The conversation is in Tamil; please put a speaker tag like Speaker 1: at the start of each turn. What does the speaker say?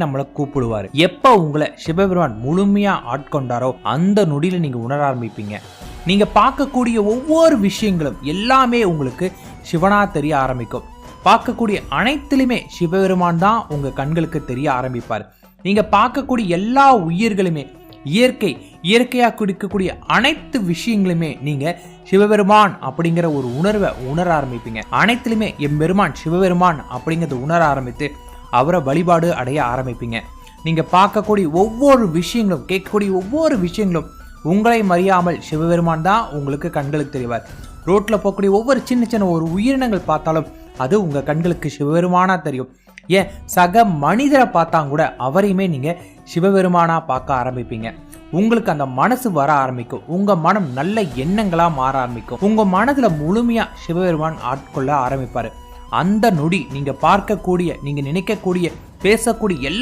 Speaker 1: நம்மளை கூப்பிடுவாரு. எப்ப உங்களை சிவபெருமான் முழுமையா ஆட்கொண்டாரோ அந்த நொடியில நீங்க உணர ஆரம்பிப்பீங்க. நீங்க பார்க்கக்கூடிய ஒவ்வொரு விஷயங்களும் எல்லாமே உங்களுக்கு சிவனா தெரிய ஆரம்பிக்கும். பார்க்கக்கூடிய அனைத்திலுமே சிவபெருமான் தான் உங்க கண்களுக்கு தெரிய ஆரம்பிப்பார். நீங்க பார்க்கக்கூடிய எல்லா உயிர்களுமே இயற்கை இயற்கையா குடிக்கக்கூடிய அனைத்து விஷயங்களுமே நீங்க சிவபெருமான் அப்படிங்கிற ஒரு உணர்வை உணர ஆரம்பிப்பீங்க. அனைத்திலுமே எம்பெருமான் சிவபெருமான் அப்படிங்கறத உணர ஆரம்பித்து அவரை வழிபாடு அடைய ஆரம்பிப்பீங்க. நீங்கள் பார்க்கக்கூடிய ஒவ்வொரு விஷயங்களும் கேட்கக்கூடிய ஒவ்வொரு விஷயங்களும் உங்களை மறியாமல் சிவபெருமான் தான் உங்களுக்கு கண்களுக்கு தெரிவார். ரோட்டில் போகக்கூடிய ஒவ்வொரு சின்ன சின்ன ஒரு உயிரினங்கள் பார்த்தாலும் அது உங்கள் கண்களுக்கு சிவபெருமானாக தெரியும். ஏன்? சக மனிதரை பார்த்தா கூட அவரையுமே நீங்கள் சிவபெருமானாக பார்க்க ஆரம்பிப்பீங்க. உங்களுக்கு அந்த மனசு வர ஆரம்பிக்கும். உங்கள் மனம் நல்ல எண்ணங்களாக மாற ஆரம்பிக்கும். உங்கள் மனதில் முழுமையாக சிவபெருமான் ஆட்கொள்ள ஆரம்பிப்பார். அந்த நொடி நீங்க பார்க்கக்கூடிய நீங்கள் நினைக்கக்கூடிய பேசக்கூடிய எல்லா